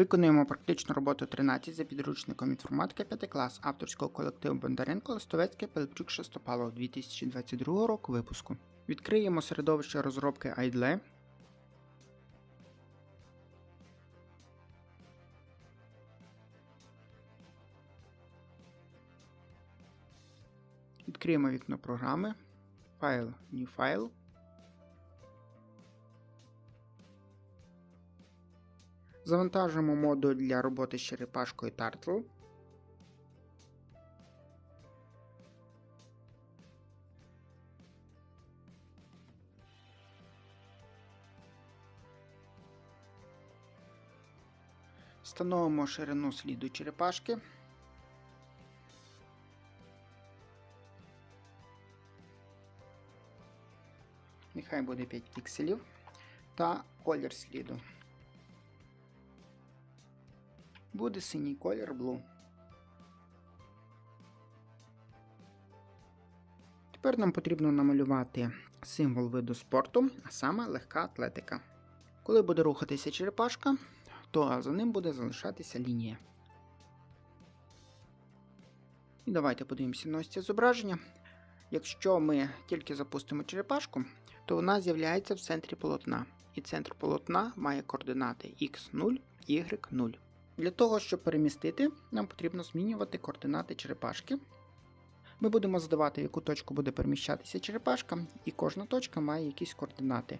Виконуємо практичну роботу 13 за підручником інформатики 5 клас авторського колективу Бондаренко Листовецький Пилипчук Шестопалов 2022 року випуску. Відкриємо середовище розробки IDLE. Відкриємо вікно програми. Файл New File. Завантажимо модуль для роботи з черепашкою Turtle. Встановимо ширину сліду черепашки. Нехай буде 5 пікселів та колір сліду. Буде синій колір Blue. Тепер нам потрібно намалювати символ виду спорту, а саме легка атлетика. Коли буде рухатися черепашка, то за ним буде залишатися лінія. І давайте подивимося на ось це зображення. Якщо ми тільки запустимо черепашку, то вона з'являється в центрі полотна. І центр полотна має координати x0, y0. Для того, щоб перемістити, нам потрібно змінювати координати черепашки. Ми будемо задавати, в яку точку буде переміщатися черепашка, і кожна точка має якісь координати.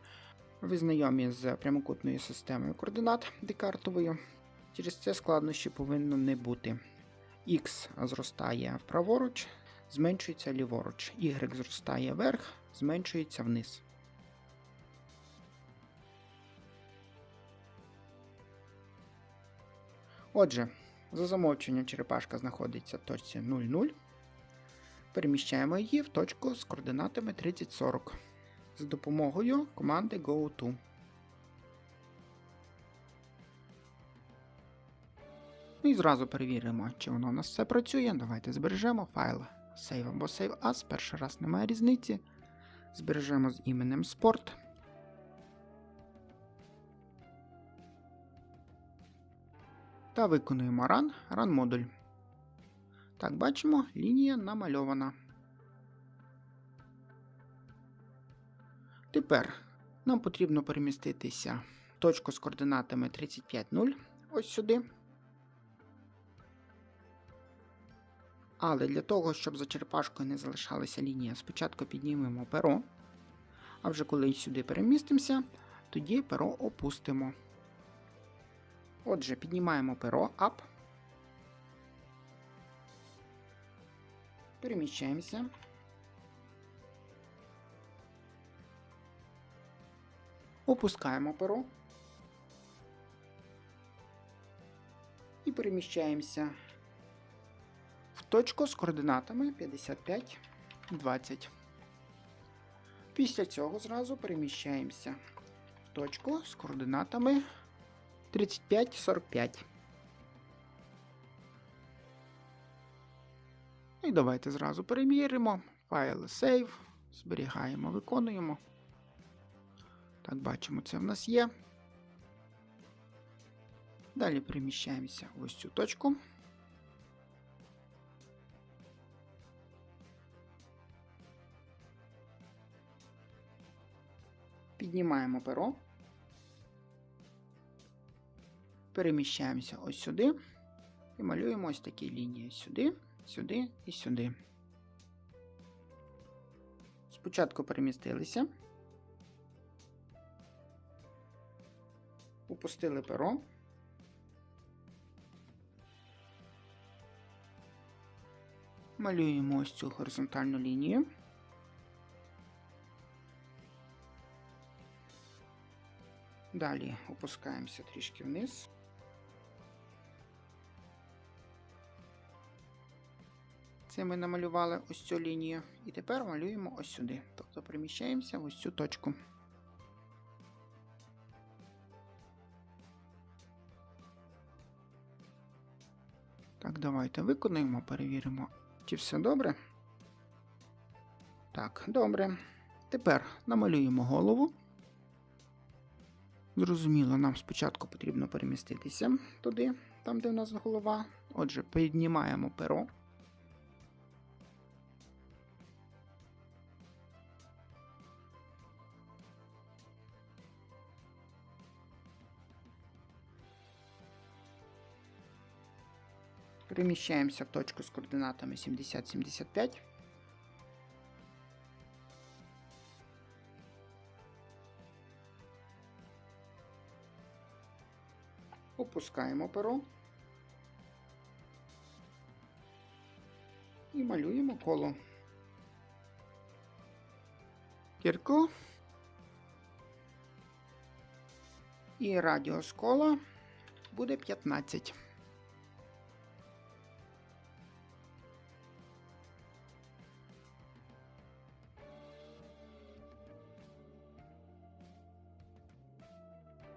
Ви знайомі з прямокутною системою координат декартовою. Через це складнощі повинно не бути. Х зростає вправоруч, зменшується ліворуч, y зростає вверх, зменшується вниз. Отже, за замовченням черепашка знаходиться в точці 0,0. Переміщаємо її в точку з координатами 3040 з допомогою команди GoTo. Ну і зразу перевіримо, чи воно у нас все працює. Давайте збережемо файл Save або Save As. Перший раз немає різниці. Збережемо з іменем Sport. Та виконуємо Run, Run модуль. Так, бачимо, лінія намальована. Тепер нам потрібно переміститися в точку з координатами 35,0 ось сюди. Але для того, щоб за черепашкою не залишалася лінія, спочатку піднімемо перо, а вже коли сюди перемістимося, тоді перо опустимо. Отже, піднімаємо перо Up. Переміщаємося. Опускаємо перо. І переміщаємося в точку з координатами 55, 20. Після цього зразу переміщаємося в точку з координатами 35, 45. І давайте зразу перевіримо. Файл Save. Зберігаємо, виконуємо. Так, бачимо, це в нас є. Далі переміщаємося в ось цю точку. Піднімаємо перо. Переміщаємося ось сюди і малюємо ось такі лінії сюди, сюди і сюди. Спочатку перемістилися. Упустили перо. Малюємо ось цю горизонтальну лінію. Далі опускаємося трішки вниз. Це ми намалювали ось цю лінію. І тепер малюємо ось сюди. Тобто переміщаємося в ось цю точку. Так, давайте виконуємо, перевіримо, чи все добре. Так, добре. Тепер намалюємо голову. Зрозуміло, нам спочатку потрібно переміститися туди, там, де в нас голова. Отже, піднімаємо перо. Переміщаємося в точку з координатами 70-75. Опускаємо перо і малюємо коло. Кірку. І радіус кола буде 15.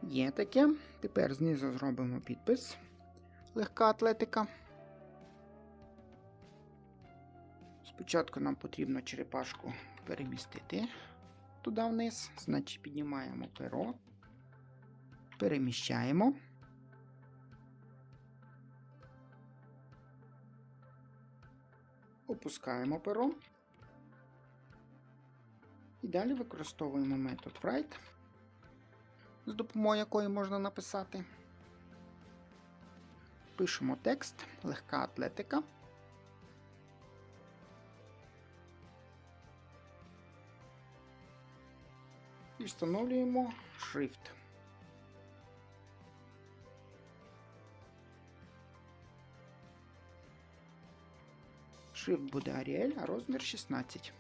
Є таке. Тепер знизу зробимо підпис. Легка атлетика. Спочатку нам потрібно черепашку перемістити туди вниз. Значить, піднімаємо перо, переміщаємо. Опускаємо перо. І далі використовуємо метод Write з допомогою якої можна написати. Пишемо текст, легка атлетика. І встановлюємо шрифт. Шрифт буде Arial, а розмір 16.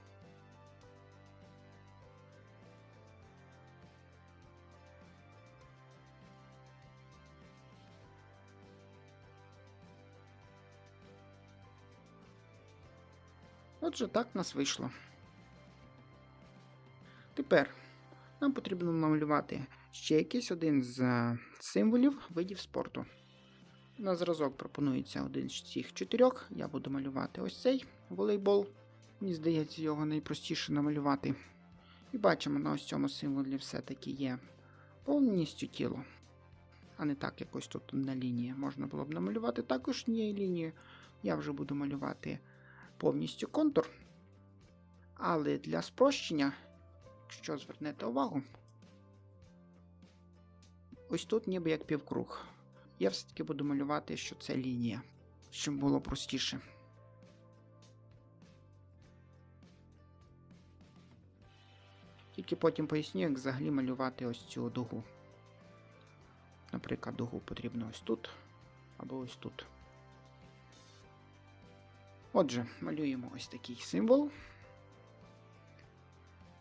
Отже, так в нас вийшло. Тепер нам потрібно намалювати ще якийсь один з е, символів видів спорту. На зразок пропонується один з цих чотирьох. Я буду малювати ось цей волейбол. Мені здається, його найпростіше намалювати. І бачимо, на ось цьому символі все-таки є повністю тіло. А не так якось тут на лінії. Можна було б намалювати також однією лінією. Я вже буду малювати повністю контур. Але для спрощення, якщо звернете увагу, ось тут ніби як півкруг. Я все-таки буду малювати, що це лінія, щоб було простіше. Тільки потім поясню, як взагалі малювати ось цю дугу. Наприклад, дугу потрібно ось тут або ось тут. Отже, малюємо ось такий символ.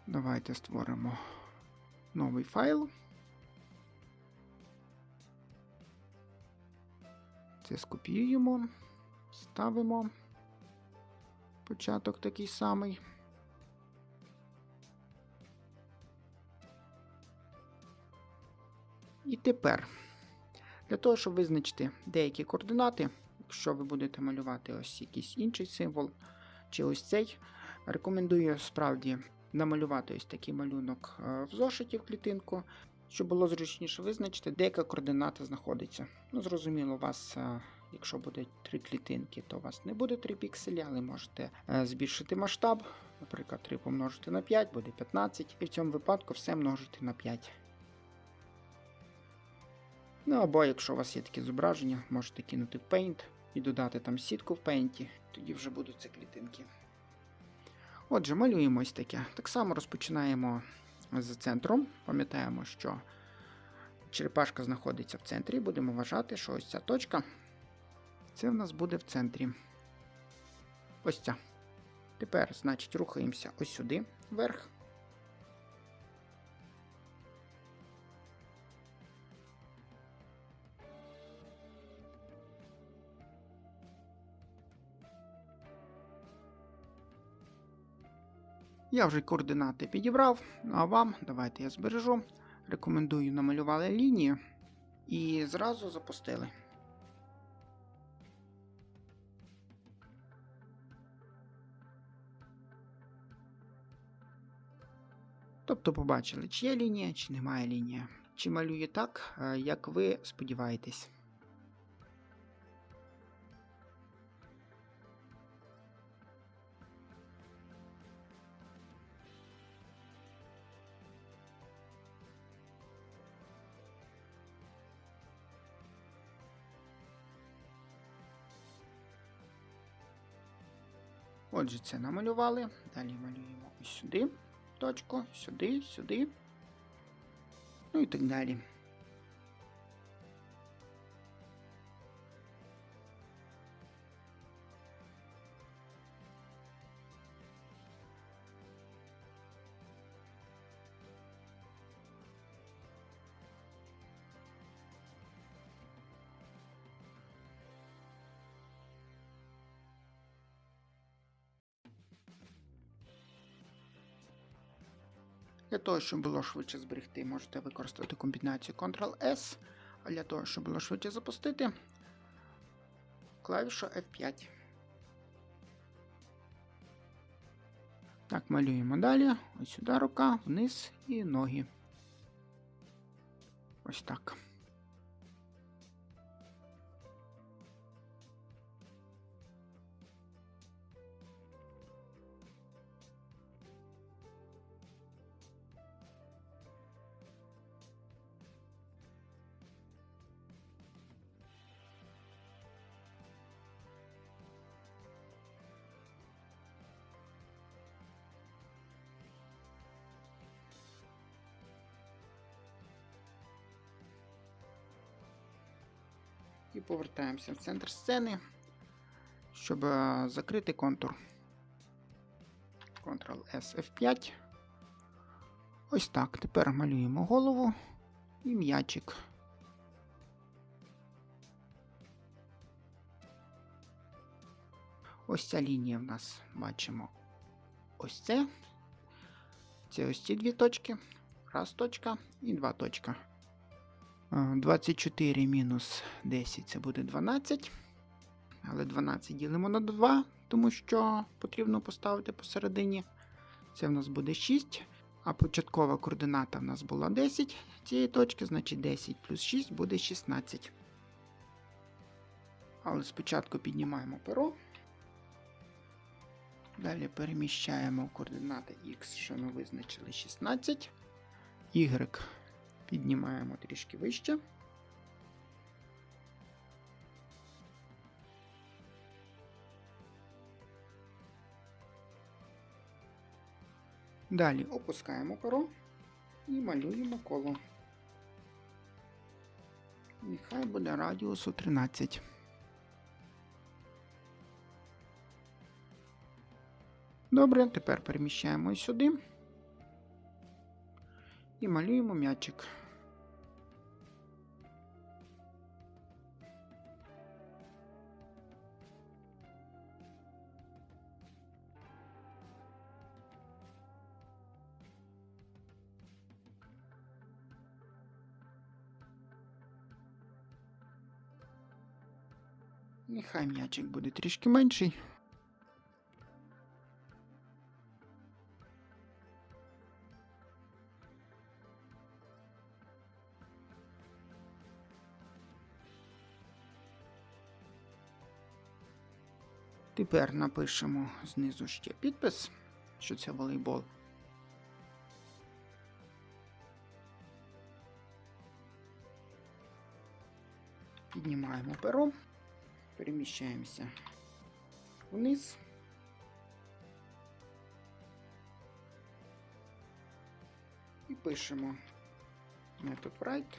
Давайте створимо новий файл. Це скопіюємо, ставимо початок такий самий. І тепер, для того, щоб визначити деякі координати, якщо ви будете малювати ось якийсь інший символ, чи ось цей, рекомендую справді намалювати ось такий малюнок е, в зошиті в клітинку, щоб було зручніше визначити, де яка координата знаходиться. Ну, зрозуміло, у вас, е, якщо буде три клітинки, то у вас не буде 3 пікселі, але можете е, збільшити масштаб. Наприклад, 3 помножити на 5 буде 15, і в цьому випадку все множити на 5. Ну або якщо у вас є таке зображення, можете кинути в Paint і додати там сітку в Paint, тоді вже будуть ці клітинки. Отже, малюємо ось таке. Так само розпочинаємо з центром. Пам'ятаємо, що черепашка знаходиться в центрі, будемо вважати, що ось ця точка це в нас буде в центрі. Ось ця. Тепер, значить, рухаємося ось сюди, вверх. Я вже координати підібрав, а вам, давайте я збережу. Рекомендую намалювали лінію і зразу запустили. Тобто побачили, чи є лінія, чи немає лінії. чи малює так, е, як ви сподіваєтесь. Отже, це намалювали. Далі малюємо ось сюди точку, сюди, сюди. Ну і так далі. Для того, щоб було швидше зберегти, можете використати комбінацію Ctrl-S, а для того, щоб було швидше запустити, клавішу F5. Так, малюємо далі. Ось сюди рука, вниз і ноги. Ось так. І повертаємося в центр сцени, щоб е, закрити контур. Ctrl-S F5. Ось так. Тепер малюємо голову і м'ячик. Ось ця лінія в нас бачимо ось це. Це ось ці дві точки. Раз точка і два точка. 24 мінус 10 це буде 12. Але 12 ділимо на 2, тому що потрібно поставити посередині. Це в нас буде 6. А початкова координата в нас була 10 цієї точки, значить 10 плюс 6 буде 16. Але спочатку піднімаємо перо. Далі переміщаємо координати X, що ми визначили 16. Y піднімаємо трішки вище. Далі опускаємо перо і малюємо коло. Нехай буде радіусу 13. Добре, тепер переміщаємо сюди і малюємо м'ячик. Нехай м'ячик буде трішки менший. Тепер напишемо знизу ще підпис, що це волейбол. Піднімаємо перо, переміщаємося вниз. І пишемо метод write,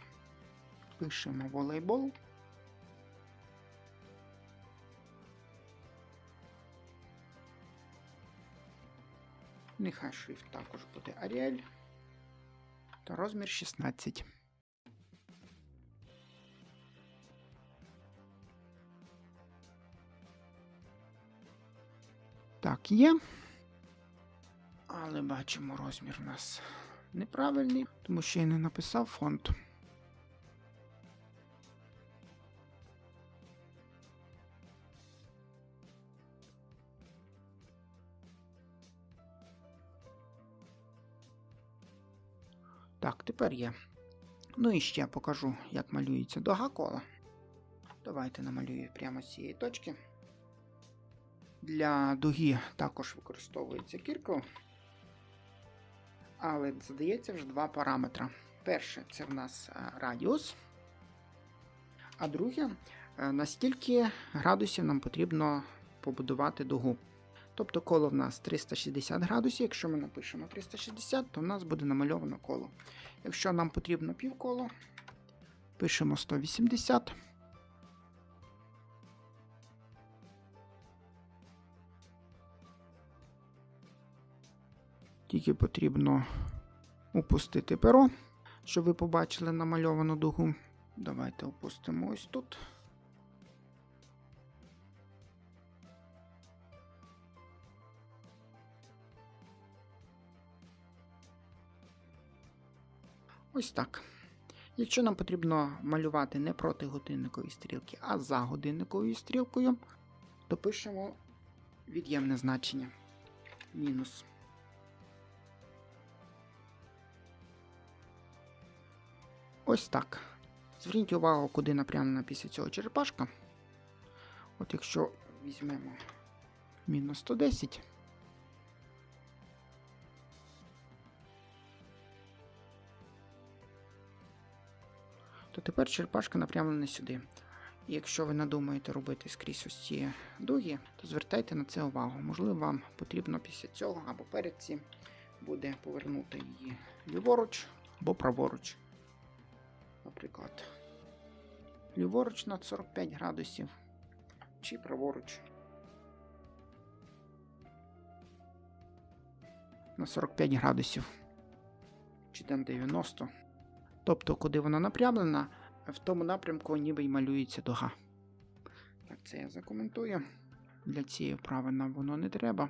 пишемо волейбол. Нехай шрифт також буде Arial та розмір 16. Так, є. Але бачимо, розмір у нас неправильний, тому що я не написав фонд. Так, тепер є. Ну і ще покажу, як малюється дога кола. Давайте намалюю прямо з цієї точки. Для дуги також використовується кіркл, але задається вже два параметри. Перше це в нас е, радіус, а друге, е, на стільки градусів нам потрібно побудувати дугу. Тобто коло в нас 360 градусів. Якщо ми напишемо 360, то в нас буде намальовано коло. Якщо нам потрібно півколо, пишемо 180. Тільки потрібно опустити перо, щоб ви побачили намальовану дугу. Давайте опустимо ось тут. Ось так. Якщо нам потрібно малювати не проти годинникової стрілки, а за годинниковою стрілкою, то пишемо від'ємне значення. Мінус. Ось так. Зверніть увагу, куди напрямлена після цього черепашка. От якщо візьмемо мінус 110. то тепер черепашка напрямлена сюди. І якщо ви надумаєте робити скрізь ось ці дуги, то звертайте на це увагу. Можливо, вам потрібно після цього або перед цим буде повернути її ліворуч або праворуч. Наприклад, ліворуч на 45 градусів чи праворуч на 45 градусів чи там 90. Тобто, куди вона напрямлена, в тому напрямку ніби й малюється дуга. Так, це я закоментую. Для цієї вправи нам воно не треба.